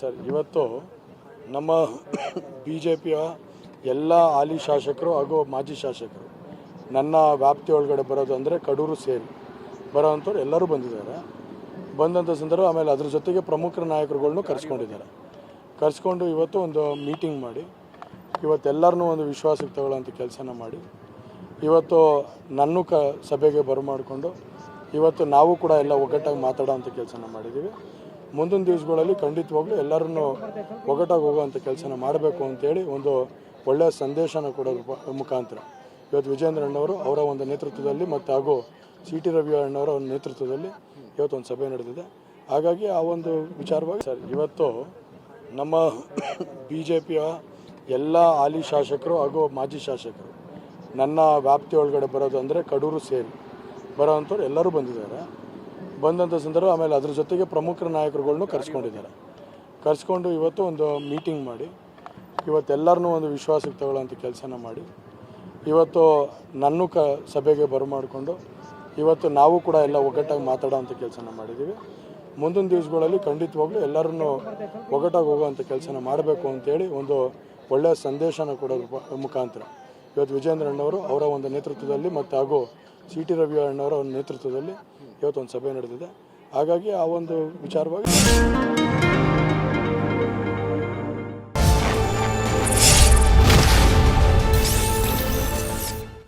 Sir, ಇವತ್ತು ನಮ್ಮ B J ಪಿಯ ಎಲ್ಲ ಹಾಲಿ ಶಾಸಕರು ಹಾಗೂ ಮಾಜಿ ಶಾಸಕರು, ನನ್ನ ವ್ಯಾಪ್ತಿ ಒಳಗಡೆ ಬರೋದು ಅಂದರೆ ಕಡೂರು ಸೇರಿ ಬರೋವಂಥವ್ರು ಎಲ್ಲರೂ ಬಂದಿದ್ದಾರೆ. ಬಂದಂಥ ಸಂದರ್ಭ ಆಮೇಲೆ ಅದ್ರ ಜೊತೆಗೆ ಪ್ರಮುಖ ನಾಯಕರುಗಳನ್ನು ಕರೆಸ್ಕೊಂಡಿದ್ದಾರೆ. ಕರೆಸ್ಕೊಂಡು ಇವತ್ತು ಒಂದು ಮೀಟಿಂಗ್ ಮಾಡಿ ಇವತ್ತೆಲ್ಲರನ್ನೂ ಒಂದು ವಿಶ್ವಾಸಕ್ಕೆ ತಗೊಳ್ಳೋಂಥ ಕೆಲಸನ ಮಾಡಿ, ಇವತ್ತು ನನ್ನೂ ಕ ಸಭೆಗೆ ಬರಮಾಡಿಕೊಂಡು, ಇವತ್ತು ನಾವು ಕೂಡ ಎಲ್ಲ ಒಗ್ಗಟ್ಟಾಗಿ ಮಾತಾಡೋಂಥ ಕೆಲಸನ ಮಾಡಿದ್ದೀವಿ. ಮುಂದಿನ ದಿವಸಗಳಲ್ಲಿ ಖಂಡಿತವಾಗ್ಲೂ ಎಲ್ಲರನ್ನು ಒಗಟಾಗಿ ಹೋಗುವಂಥ ಕೆಲಸನ ಮಾಡಬೇಕು ಅಂತೇಳಿ ಒಂದು ಒಳ್ಳೆಯ ಸಂದೇಶನ ಕೊಡೋದ್ರ ಮುಖಾಂತರ. ಇವತ್ತು ವಿಜೇಂದ್ರ ಅಣ್ಣವರು ಅವರ ಒಂದು ನೇತೃತ್ವದಲ್ಲಿ ಮತ್ತು ಹಾಗೂ ಸಿ ಟಿ ರವಿ ಅಣ್ಣವರ ಒಂದು ನೇತೃತ್ವದಲ್ಲಿ ಇವತ್ತೊಂದು ಸಭೆ ನಡೆದಿದೆ. ಹಾಗಾಗಿ ಆ ಒಂದು ವಿಚಾರವಾಗಿ ಸರ್, ಇವತ್ತು ನಮ್ಮ ಬಿ ಜೆ ಪಿಯ ಎಲ್ಲ ಹಾಲಿ ಶಾಸಕರು ಹಾಗೂ ಮಾಜಿ ಶಾಸಕರು, ನನ್ನ ವ್ಯಾಪ್ತಿ ಒಳಗಡೆ ಬರೋದು ಅಂದರೆ ಕಡೂರು ಸೇರಿ ಬರೋವಂಥವ್ರು ಎಲ್ಲರೂ ಬಂದಿದ್ದಾರೆ. ಬಂದಂಥ ಸಂದರ್ಭ, ಆಮೇಲೆ ಅದ್ರ ಜೊತೆಗೆ ಪ್ರಮುಖ ನಾಯಕರುಗಳ್ನೂ ಕರೆಸ್ಕೊಂಡಿದ್ದಾರೆ. ಕರೆಸ್ಕೊಂಡು ಇವತ್ತು ಒಂದು ಮೀಟಿಂಗ್ ಮಾಡಿ ಇವತ್ತೆಲ್ಲರನ್ನೂ ಒಂದು ವಿಶ್ವಾಸಕ್ಕೆ ತಗೊಳ್ಳೋಂಥ ಕೆಲಸನ ಮಾಡಿ, ಇವತ್ತು ನನ್ನ ಕ ಸಭೆಗೆ ಬರಮಾಡಿಕೊಂಡು, ಇವತ್ತು ನಾವು ಕೂಡ ಎಲ್ಲ ಒಗ್ಗಟ್ಟಾಗಿ ಮಾತಾಡೋವಂಥ ಕೆಲಸನ ಮಾಡಿದ್ದೀವಿ. ಮುಂದಿನ ದಿವಸಗಳಲ್ಲಿ ಖಂಡಿತವಾಗ್ಲೂ ಎಲ್ಲರನ್ನೂ ಒಗ್ಗಟ್ಟಾಗಿ ಹೋಗುವಂಥ ಕೆಲಸನ ಮಾಡಬೇಕು ಅಂತೇಳಿ ಒಂದು ಒಳ್ಳೆಯ ಸಂದೇಶನ ಕೊಡೋದ್ರ ಮುಖಾಂತರ. ಇವತ್ತು ವಿಜೇಂದ್ರ ಅಣ್ಣವರು ಅವರ ಒಂದು ನೇತೃತ್ವದಲ್ಲಿ ಮತ್ತು ಹಾಗೂ ಸಿ ಟಿ ರವಿ ಅಣ್ಣವರ ನೇತೃತ್ವದಲ್ಲಿ ಇವತ್ತೊಂದು ಸಭೆ ನಡೆದಿದೆ. ಹಾಗಾಗಿ ಆ ಒಂದು ವಿಚಾರವಾಗಿ